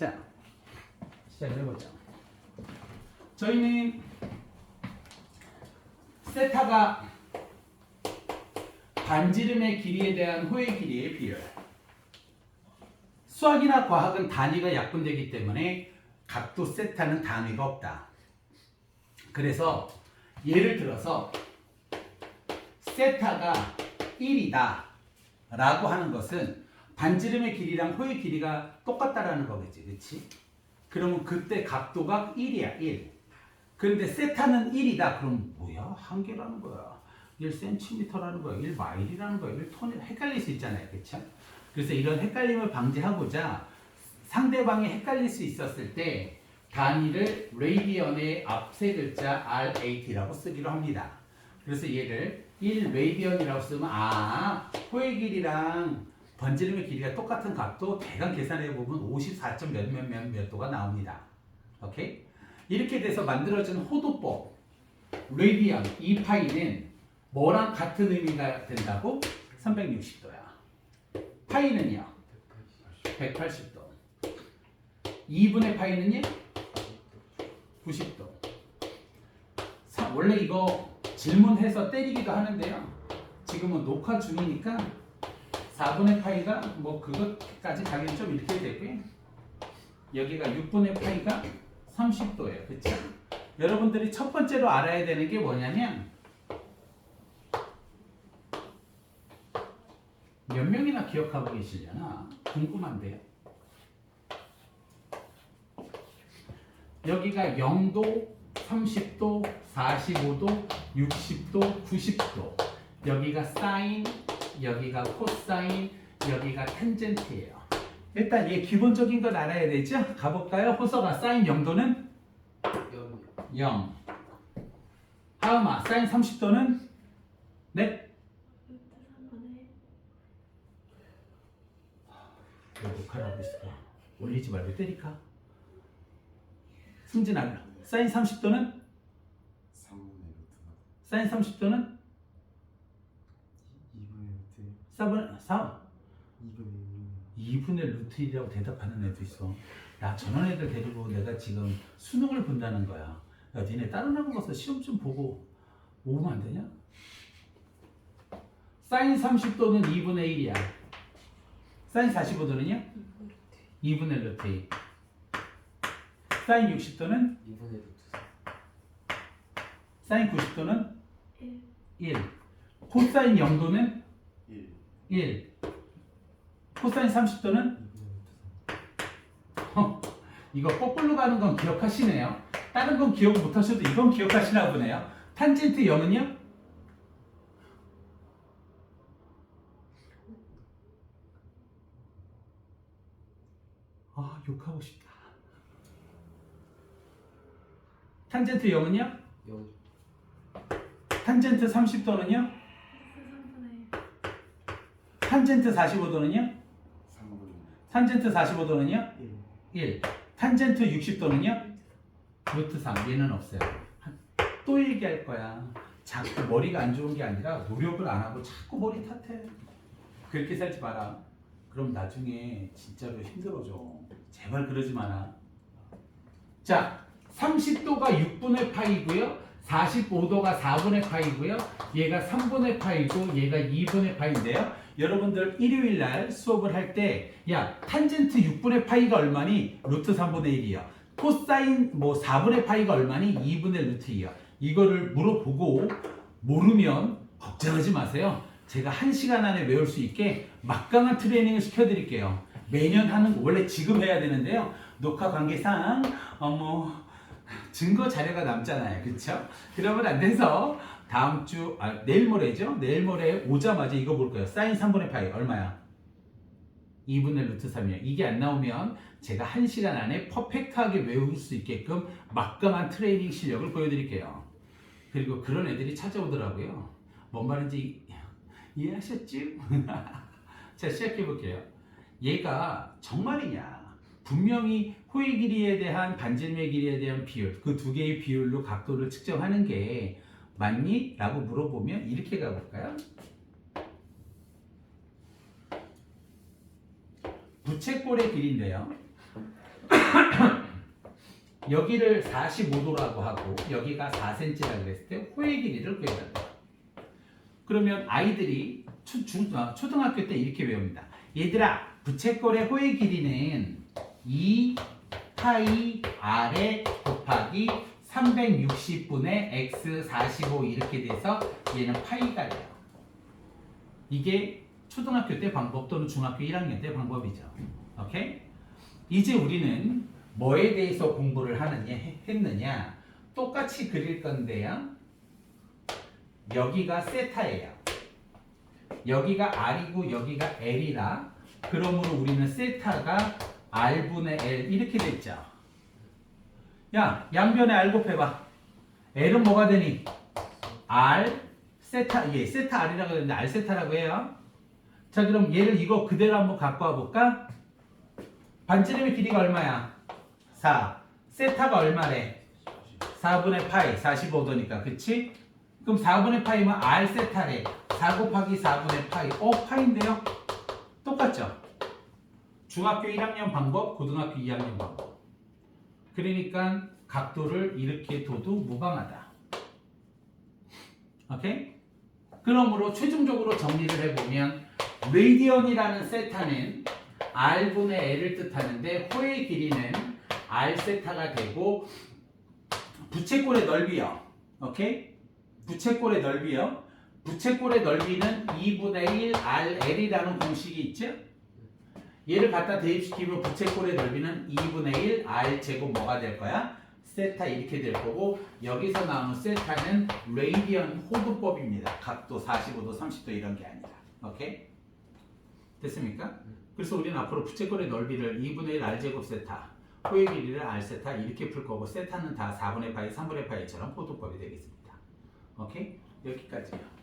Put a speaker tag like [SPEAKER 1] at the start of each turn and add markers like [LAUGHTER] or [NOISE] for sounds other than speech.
[SPEAKER 1] 자, 시작해보자. 저희는 세타가 반지름의 길이에 대한 호의 길이의 비율. 수학이나 과학은 단위가 약분되기 때문에 각도 세타는 단위가 없다. 그래서 예를 들어서 세타가 1이다 라고 하는 것은 반지름의 길이랑 호의 길이가 똑같다라는 거겠지 그치? 그러면 그때 각도가 1이야 1 그런데 세타는 1이다 그럼 뭐야? 한계라는 거야 1cm라는 거야 1마일이라는 거야 1톤이 헷갈릴 수 있잖아요 그쵸? 그래서 이런 헷갈림을 방지하고자 상대방이 헷갈릴 수 있었을 때 단위를 레이디언의 앞세 글자 RAT라고 쓰기로 합니다. 그래서 얘를 1 레이디언이라고 쓰면 아 호의 길이랑 번지름의 길이가 똑같은 각도 대강 계산해 보면 54점 몇몇 몇 몇 도가 나옵니다. 오케이? 이렇게 돼서 만들어진 호도법 레이디언 이 파이는 뭐랑 같은 의미가 된다고? 360도야. 파이는요? 180도. 2분의 파이는요? 90도. 사- 원래 이거 질문해서 때리기도 하는데요. 지금은 녹화 중이니까 4분의 파이가 뭐 그것까지 가긴 좀 이렇게 되고요. 여기가 6분의 파이가 30도예요. 그쵸? 여러분들이 첫 번째로 알아야 되는 게 뭐냐면 몇 명이나 기억하고 계시려나 궁금한데요. 여기가 0도, 30도, 45도, 60도, 90도. 여기가 사인, 여기가 코사인, 여기가 탄젠트예요. 일단 얘 기본적인 건 알아야 되죠? 가볼까요? 호서가 사인 0도는 0. 하음아 사인 30도는 네? 왜 녹화를 하고 있을까? 올리지 말고 때릴까? 승진아 사인 30도는
[SPEAKER 2] 3분의 루트가
[SPEAKER 1] 사인 30도는
[SPEAKER 2] 2분의 루트
[SPEAKER 1] 4분 4
[SPEAKER 2] 2분의
[SPEAKER 1] 2분의 루트 1이라고 대답하는 애도 있어. 야 저런 애들 데리고 내가 지금 수능을 본다는 거야. 야 니네 다른 학원 가서 시험 좀 보고 오면 안 되냐? 사인 30도는 2분의 1이야. 사인 45도는요? 2분의 루트 2. 사인 60도는
[SPEAKER 2] 2분의 루트 4
[SPEAKER 1] 사인 90도는 1. 코사인 0도는
[SPEAKER 2] 1
[SPEAKER 1] 1. 코사인 30도는
[SPEAKER 2] 2분의 루트
[SPEAKER 1] 어, 이거 거꾸로 가는 건 기억하시네요. 다른 건 기억 못 하셔도 이건 기억하시나 보네요. 탄젠트 0은요? 아, 욕하고 싶다. 탄젠트 0은요?
[SPEAKER 2] 0
[SPEAKER 1] 탄젠트 30도는요? 탄젠트 45도는요?
[SPEAKER 2] 3분의
[SPEAKER 1] 탄젠트 45도는요?
[SPEAKER 2] 1
[SPEAKER 1] 1. 탄젠트 60도는요? 루트 3. 얘는 없어요. 또 얘기할 거야. 자꾸 머리가 안 좋은 게 아니라 노력을 안 하고 자꾸 머리 탓해. 그렇게 살지 마라. 그럼 나중에 진짜로 힘들어져. 제발 그러지 마라. 자, 30도가 6분의 파이고요. 45도가 4분의 파이고요. 얘가 3분의 파이고 얘가 2분의 파인데요. 여러분들 일요일 날 수업을 할 때 야, 탄젠트 6분의 파이가 얼마니? 루트 3분의 1이야. 코사인 뭐 4분의 파이가 얼마니? 2분의 루트 2야. 이거를 물어보고 모르면 걱정하지 마세요. 제가 한 시간 안에 외울 수 있게 막강한 트레이닝을 시켜드릴게요. 매년 하는 거 원래 지금 해야 되는데요. 녹화 관계상 어뭐 증거 자료가 남잖아요. 그쵸? 그러면 안 돼서 다음 주, 아, 내일 모레죠? 내일 모레 오자마자 이거 볼 거예요. 사인 3분의 파이 얼마야? 2분의 루트 3이야. 이게 안 나오면 제가 1시간 안에 퍼펙트하게 외울 수 있게끔 막강한 트레이닝 실력을 보여드릴게요. 그리고 그런 애들이 찾아오더라고요. 뭔 말인지 이해하셨죠? [LAUGHS] 자, 시작해 볼게요. 얘가 정말이냐? 분명히 호의 길이에 대한 반지름의 길이에 대한 비율, 그 두 개의 비율로 각도를 측정하는 게 맞니? 라고 물어보면 이렇게 가볼까요? 부채꼴의 길이인데요. [COUGHS] 여기를 45도라고 하고 여기가 4cm라고 했을 때 호의 길이를 구해준다. 그러면 아이들이 초, 중, 어, 초등학교 때 이렇게 배웁니다. 얘들아, 부채꼴의 호의 길이는 2 파이 r에 곱하기 360분의 x 45 이렇게 돼서 얘는 파이가 돼요. 이게 초등학교 때 방법 또는 중학교 1학년 때 방법이죠. 오케이? 이제 우리는 뭐에 대해서 공부를 하느냐 해- 했느냐 똑같이 그릴 건데요. 여기가 세타예요. 여기가 r이고 여기가 l이라 그러므로 우리는 세타가 r분의 l 이렇게 됐죠. 야 양변에 r 곱해봐. l은 뭐가 되니? r 세타 예 세타 r이라고 했는데 r 세타라고 해요. 자 그럼 얘를 이거 그대로 한번 갖고 와볼까? 반지름의 길이가 얼마야? 4. 세타가 얼마래? 4분의 파이 45도니까 그치? 그럼 4분의 파이면 r 세타래 4 곱하기 4분의 파이 어 파인데요? 똑같죠? 중학교 1학년 방법 고등학교 2학년 방법 그러니까 각도를 이렇게 둬도 무방하다 오케이? 그러므로 최종적으로 정리를 해보면 레디언이라는 세타는 r분의 l을 뜻하는데 호의 길이는 r 세타가 되고 부채꼴의 넓이요. 오케이? 부채꼴의 넓이요. 부채꼴의 넓이는 2분의 1 RL이라는 공식이 있죠? 얘를 갖다 대입시키면 부채꼴의 넓이는 2분의 1 R 제곱 뭐가 될 거야? 세타 이렇게 될 거고 여기서 나오는 세타는 레이디언 호두법입니다. 각도 45도, 30도 이런 게 아니라. 오케이? 됐습니까? 그래서 우리는 앞으로 부채꼴의 넓이를 2분의 1 R 제곱 세타, 호의 길이를 R 세타 이렇게 풀 거고 세타는 다 4분의 파이, 3분의 파이처럼 호두법이 되겠습니다. 오케이? 여기까지요.